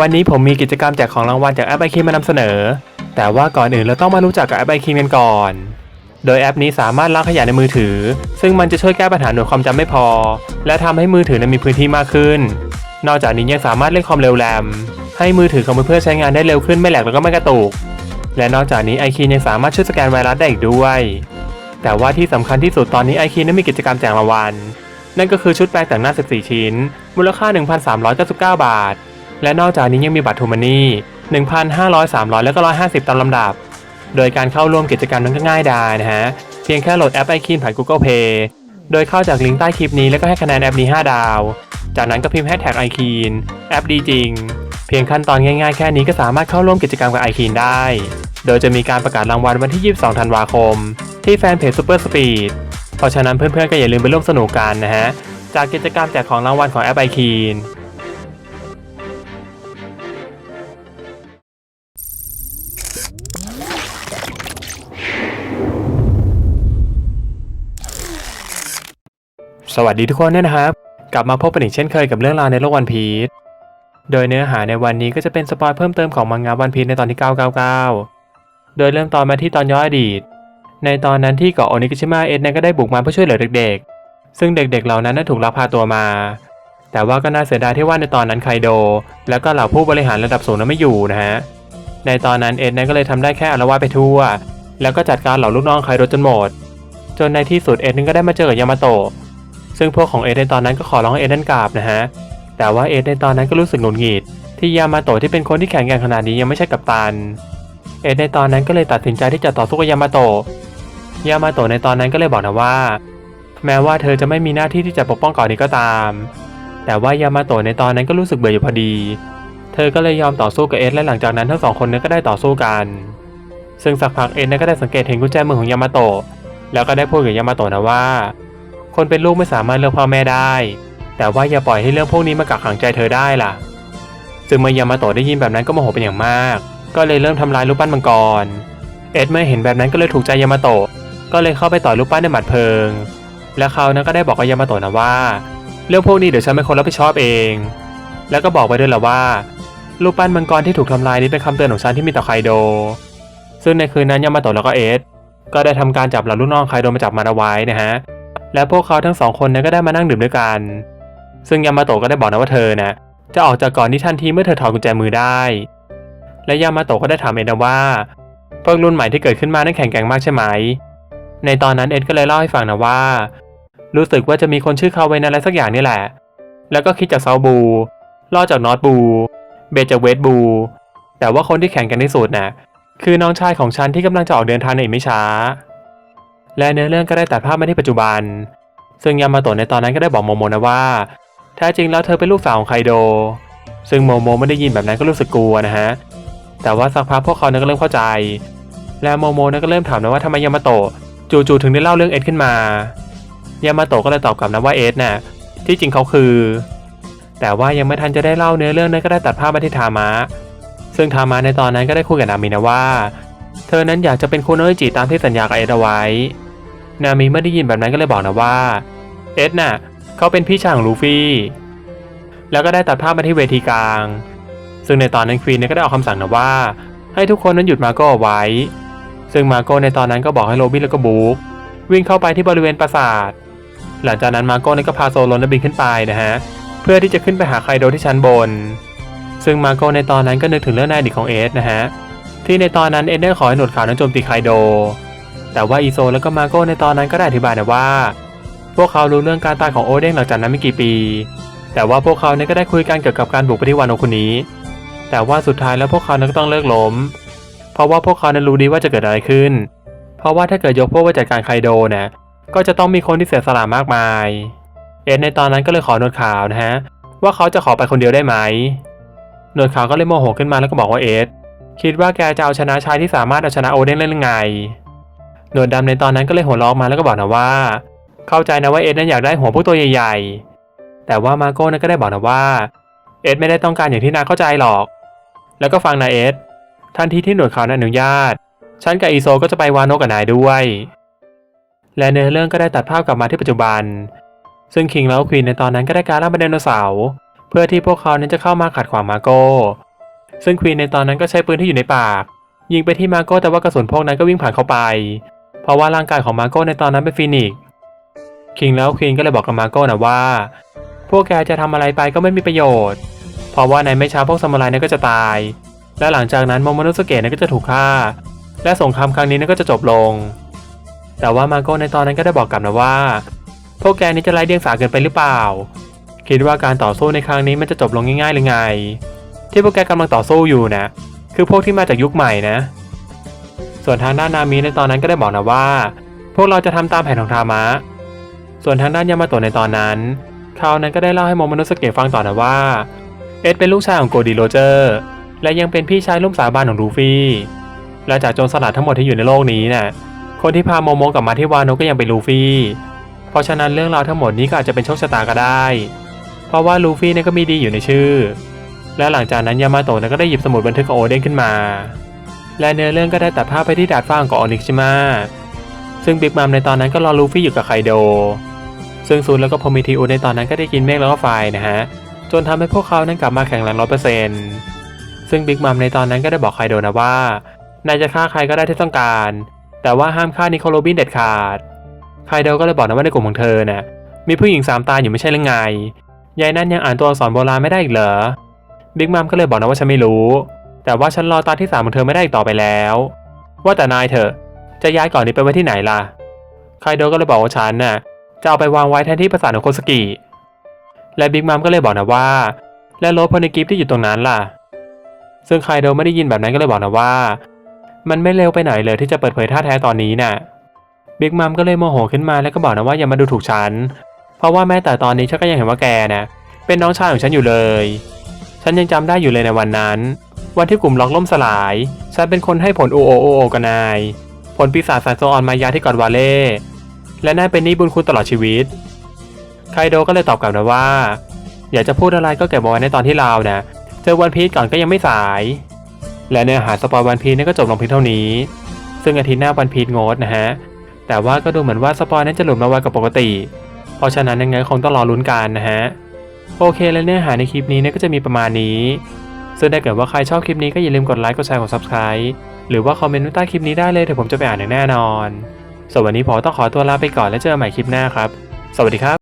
วันนี้ผมมีกิจกรรมแจกของรางวัลจากแอปไอคิมานำเสนอ แต่ว่าก่อนอื่นเราต้องมารู้จักกับแอปไอคิมกันก่อน โดยแอปนี้สามารถล้างขยะในมือถือ ซึ่งมันจะช่วยแก้ปัญหาหน่วยความจำไม่พอ และทำให้มือถือนั้นมีพื้นที่มากขึ้น นอกจากนี้ยังสามารถเล่นความเร็วแรม ให้มือถือของเพื่อนใช้งานได้เร็วขึ้นไม่แหลกแล้วก็ไม่กระตุก และนอกจากนี้ไอคียังสามารถช่วยสแกนไวรัสได้อีกด้วย แต่ว่าที่สำคัญที่สุดตอนนี้ไอคีนั้นมีกิจกรรมแจกรางวัลนั่นก็คือชุดแปรงแต่งหน้า 14 ชิ้น มูลค่า 1,399 บาท และนอกจากนี้ยังมีบัตรทูมานี่1,500 300 แล้วก็ 150 ตามลำดับ โดยการเข้าร่วมกิจกรรมนั้นก็ง่ายดายนะฮะ เพียงแค่โหลดแอปไอคีนผ่าน Google Play โดยเข้าจากลิงก์ใต้คลิปนี้แล้วก็ให้คะแนนแอปนี้ 5 ดาว จากนั้นก็พิมพ์แฮชแท็กไอคีนแอปดีจริง เพียงขั้นตอนง่ายๆแค่นี้ก็สามารถเข้าร่วมกิจกรรมกับไอคีนได้ โดยจะมีการประกาศรางวัลวันที่ 22 ธันวาคม ที่แฟนเพจ Super Speed เพราะฉะนั้นเพื่อนๆก็อย่าลืมไปร่วมสนุกกันนะฮะ จากกิจกรรมแจกของรางวัลของแอปไอคีน สวัสดีทุกคนด้วยนะครับ กลับมาพบกันอีกเช่นเคยกับเรื่องราวในโลกวันพีชโดยเนื้อหาในวันนี้ก็จะเป็นสปอยเพิ่มเติมของมังงะวันพีชในตอนที่ 999 โดยเริ่มตอนมาที่ตอนย้อนอดีต ในตอนนั้นที่เกาะโอนิกิชิมะเอ็ดนั้นก็ได้บุกมาเพื่อช่วยเหลือเด็กๆ ซึ่งเด็กๆเหล่านั้นนั้ถูกลักพาตัวมา แต่ว่าก็น่าเสียดายที่ว่าในตอนนั้นไคโด แล้วก็เหล่าผู้บริหารระดับสูงนั้นไม่อยู่นะฮะในตอนนั้นเอ็ดนั้นก็เลยทำได้แค่อารวาสไปทั่ว แล้วก็จัดการเหล่าลูกน้องไคโดจนหมด จนในที่สุดเอ็ดนั้นก็ได้มาเจอกับยามาโตะ ซึ่งพวกของเอดในตอนนั้นก็ขอร้องให้เอดนั้นกราบนะฮะ แต่ว่าเอดในตอนนั้นก็รู้สึกหงุดหงิด ที่ยามาโตะที่เป็นคนที่แข็งแกร่งขนาดนี้ยังไม่ใช่กัปตัน เอดในตอนนั้นก็เลยตัดสินใจที่จะต่อสู้กับยามาโตะ ยามาโตะในตอนนั้นก็เลยบอกนะว่า แม้ว่าเธอจะไม่มีหน้าที่ที่จะปกป้องเก่อนนี้ก็ตาม แต่ว่ายามาโตะในตอนนั้นก็รู้สึกเบื่ออยู่พอดี เธอก็เลยยอมต่อสู้กับเอดและหลังจากนั้นทั้งสองคนนั้นก็ได้ต่อสู้กัน ซึ่งสักพักเอดนั้นก็ได้สังเกตเห็นกุญแจมือของยามาโตะแล้วก็ได้พูดกับยามาโตะนะว่า คนเป็นลูกไม่สามารถเลือกพ่อแม่ได้ แต่ว่าอย่าปล่อยให้เรื่องพวกนี้มากักขังใจเธอได้ล่ะ ซึ่งเมื่อยามาโตะได้ยินแบบนั้นก็โมโหเป็นอย่างมาก ก็เลยเริ่มทำลายรูปปั้นมังกร เอ็ดเมื่อเห็นแบบนั้นก็เลยถูกใจยามาโตะ ก็เลยเข้าไปต่อยรูปปั้นในหมัดเพลิง และเขานั้นก็ได้บอกกับยามาโตะนะว่า เรื่องพวกนี้เดี๋ยวฉันเป็นคนรับผิดชอบเอง แล้วก็บอกไปด้วยละว่า รูปปั้นมังกรที่ถูกทำลายนี้เป็นคำเตือนของฉันที่มีต่อไคโด ซึ่งในคืนนั้นยามาโตะแล้วก็เอ็ดก็ได้ทำการจับเหล่าลูกน้องไคโดมาจับมันเอาไว้นะฮะ และพวกเขาทั้งสองคนนั้นก็ได้มานั่งดื่มด้วยกัน ซึ่งยามาโตะก็ได้บอกนะว่าเธอนะจะออกจากก่อนที่ทันทีเมื่อเธอถอดกุญแจมือได้ และยามาโตะก็ได้ถามเอ็ดว่าพวกรุ่นใหม่ที่เกิดขึ้นมานั้นแข็งแกร่งมากใช่ไหม ในตอนนั้นเอ็ดก็เลยเล่าให้ฟังนะว่า รู้สึกว่าจะมีคนชื่อคาเวนอะไรสักอย่างนี่แหละ แล้วก็คิดจากเซาบูล่อจากนอตบู เบจากเวสบู แต่ว่าคนที่แข่งกันที่สุดน่ะคือน้องชายของฉันที่กำลังจะออกเดินทางในอีกไม่ช้า และเนื้อเรื่องก็ได้ตัดภาพมาที่ปัจจุบัน ซึ่งยามาโตะในตอนนั้นก็ได้บอกโมโมนะว่าแท้จริงแล้วเธอเป็นลูกสาวของไคโด ซึ่งโมโมไม่ได้ยินแบบนั้นก็รู้สึกกลัวนะฮะ แต่ว่าสักพักพวกเขานั้นก็เริ่มเข้าใจ และโมโมนั้นก็เริ่มถามนะว่าทำไมยามาโตะจู่ๆถึงได้เล่าเรื่องเอ็ดขึ้นมา ยามาโตะก็เลยตอบกลับนะว่าเอ็ดน่ะที่จริงเขาคือ แต่ว่ายังไม่ทันจะได้เล่าเนื้อเรื่องนั้นก็ได้ตัดภาพมาที่ทามะ ซึ่งทามะในตอนนั้นก็ได้คุยกับนามินะว่า เธอนั้นอยากจะเป็นคุณโนอิจิตามที่สัญญากับเอ็ดเอาไว้ นามิเมื่อได้ยินแบบนั้นก็เลยบอกนะว่า เอ็ดน่ะเขาเป็นพี่ชายของลูฟี่ แล้วก็ได้ตัดภาพมาที่เวทีกลาง ซึ่งในตอนนั้นควีนก็ได้ออกคำสั่งนะว่า ให้ทุกคนนั้นหยุดมาโก้เอาไว้ ซึ่งมาโก้ในตอนนั้นก็บอกให้โรบินแล้วก็บู๊กวิ่งเข้าไปที่บริเวณปราสาท หลังจากนั้นมาโก้เนี่ก็พาโซโลนบินขึ้นไปนะฮะ เพื่อที่จะขึ้นไปหาไคโดที่ชั้นบน ซึ่งมาโก้ในตอนนั้นก็นึกถึงเรื่องในอดีตของเอสนะฮะ ที่ในตอนนั้นเอสได้ขอให้หนวดขาวนั้นโจมตีไคโด แต่ว่าอีโซแล้วก็มาโก้ในตอนนั้นก็ได้อธิบายนะว่า พวกเขารู้เรื่องการตายของโอเด้งหลังจากนั้นไม่กี่ปี แต่ว่าพวกเขาเนี่ยก็ได้คุยกันเกี่ยวกับการบุกไปที่วานโอคุนี้แต่ว่าสุดท้ายแล้วพวกเขานั้นก็ต้องเลิกล้ม เพราะว่าพวกเขานั้นรู้ดีว่าจะเกิดอะไรขึ้น เพราะว่าถ้าเกิดยกพวกไปจัดการไคโดนะก็จะต้องมีคนที่เสียสละมากมาย เอ็ดในตอนนั้นก็เลยขอหนวดขาวนะฮะว่าเขาจะขอไปคนเดียวได้ไหมหนวดขาวก็เลยโมโหขึ้นมาแล้วก็บอกว่าเอ็ดคิดว่าแกจะเอาชนะชายที่สามารถเอาชนะโอเด้งได้หรือไง หนวดดำในตอนนั้นก็เลยหัวเราะมาแล้วก็บอกนะว่า เข้าใจนะว่าเอ็ดนั้นอยากได้หัวพวกตัวใหญ่ ๆ แต่ว่ามาโก้นั้นก็ได้บอกนะว่า เอ็ดไม่ได้ต้องการอย่างที่นายเข้าใจหรอก แล้วก็ฟังนะเอ็ดทันทีที่หนวดขาวนั้นอนุญาต ฉันกับอีโซก็จะไปวานโนกับนายด้วย และเนื้อเรื่องก็ได้ตัดภาพกลับมาที่ปัจจุบัน ซึ่งคิงแล้วควีนในตอนนั้นก็ได้การล่าเป็นไดโนเสาร์เพื่อที่พวกเขานั้นจะเข้ามาขัดขวางมาโก้ ซึ่งควีนในตอนนั้นก็ใช้ปืนที่อยู่ในปาก ยิงไปที่มาโก้แต่ว่ากระสุนพวกนั้นก็วิ่งผ่านเข้าไป ราะว่าร่างกายของมาโก้ในตอนนั้นเป็นฟีนิกซ์คิงแล้วควีนก็เลยบอกกับมาโก้นะว่า พวกแกจะทำอะไรไปก็ไม่มีประโยชน์ เพราะว่าในไม่ช้าพวกซามูไรนั้นก็จะตาย และหลังจากนั้นโมโมโนสเกะนั้นก็จะถูกฆ่า และสงครามครั้งนี้นั้นก็จะจบลง แต่ว่ามาโก้ในตอนนั้นก็ได้บอกกลับนะว่า พวกแกนี่จะไร้เดียงสาเกินไปหรือเปล่า คิดว่าการต่อสู้ในครั้งนี้มันจะจบลงง่ายๆหรือไง ที่พวกแกกำลังต่อสู้อยู่นะ คือพวกที่มาจากยุคใหม่นะ ส่วนทางด้านนามิในตอนนั้นก็ได้บอกนะว่า พวกเราจะทำตามแผนของทามะ ส่วนทางด้านยามาโตะในตอนนั้นเขานั้นก็ได้เล่าให้โมโมโนสเกะฟังต่อนะว่า เอ็ดเป็นลูกชายของโกดีโรเจอร์ และยังเป็นพี่ชายร่วมสาบานของลูฟี่และจากโจรสลัดทั้งหมดที่อยู่ในโลกนี้น่ะคนที่พาโมโมกลับมาที่วาโนก็ยังเป็นลูฟี่ เพราะฉะนั้นเรื่องราวทั้งหมดนี้ก็อาจจะเป็นโชคชะตาก็ได้ เพราะว่าลูฟี่เนี่ยก็มีดีอยู่ในชื่อ และหลังจากนั้นยามาโตะเนี่ยก็ได้หยิบสมุดบันทึกของโอเด้งขึ้นมา และเนื้อเรื่องก็ได้ตัดภาพไปที่ดาดฟ้าของออนิกชิมะซึ่งบิ๊กมัมในตอนนั้นก็รอลูฟี่อยู่กับไคโด ซึ่งซูนแล้วก็โพมิทิอุในตอนนั้นก็ได้กินเมฆแล้วก็ไฟนะฮะ จนทำให้พวกเขานั้นกลับมาแข็งแรงร้อยเปอร์เซ็นต์ซึ่งบิ๊กมัมในตอนนั้นก็ได้บอกไคโดนะว่านายจะฆ่าใครก็ได้ที่ต้องการ แต่ว่าห้ามฆ่านิโคลโรบินเด็ดขาด ไคโดก็เลยบอกนะว่าในกลุ่มของเธอน่ะมีผู้หญิงสามตาอยู่ไม่ใช่หรือไง ยายนั่นยังอ่านตัวอักษรโบราณไม่ได้อีกเหรอ บิ๊กมัมก็เลยบอกนะว่าฉันไม่รู้ แต่ว่าฉันรอตาที่สามของเธอไม่ได้อีกต่อไปแล้ว ว่าแต่นายเถอะ จะย้ายก่อนนี้ไปไว้ที่ไหนล่ะไคโดก็เลยบอกว่าฉันน่ะจะเอาไปวางไว้แทนที่ปราสาทของโคสกิ และบิ๊กมัมก็เลยบอกนะว่า และรถพนิกิฟที่อยู่ตรงนั้นล่ะ ซึ่งไคโดไม่ได้ยินแบบนั้นก็เลยบอกนะว่า มันไม่เร็วไปไหนเลยที่จะเปิดเผยท่าแท้ตอนนี้น่ะบิ๊กมัมก็เลยโมโหขึ้นมาแล้วก็บอกนะว่าอย่ามาดูถูกฉัน เพราะว่าแม้แต่ตอนนี้ฉันก็ยังเห็นว่าแกนะเป็นน้องชายของฉันอยู่เลย ฉันยังจำได้อยู่เลยในวันนั้น วันที่กลุ่มล็อกล่มสลาย ฉันเป็นคนให้ผลโอโอโอโอกับนาย ผลปีศาจสายโซออนมายาที่กอดวาเล่ และนั่นเป็นหนี้บุญคุณตลอดชีวิต ไคโดก็เลยตอบกลับนะว่า อยากจะพูดอะไรก็เก็บเอาไว้ในตอนที่เรานะเจอวันพีชก่อนก็ยังไม่สาย และเนื้อหาสปอยวันพีชนี่ก็จบลงเพียงเท่านี้ ซึ่งอาทิตย์หน้าวันพีชงดนะฮะ แต่ว่าก็ดูเหมือนว่าสปอยนั้นจะหลุดมาไวกว่าปกติ เพราะฉะนั้นยังไงคงต้องรอลุ้นกันนะฮะ โอเคและเนื้อหาในคลิปนี้เนี่ยก็จะมีประมาณนี้ ซึ่งถ้าเกิดว่าใครชอบคลิปนี้ก็อย่าลืมกดไลค์ กดแชร์ กด subscribe หรือว่าคอมเมนต์ใต้คลิปนี้ได้เลยเดี๋ยวผมจะไปอ่านอย่างแน่นอนส่วนวันนี้ผมต้องขอตัวลาไปก่อนแล้วเจอกันใหม่คลิปหน้าครับ สวัสดีครับ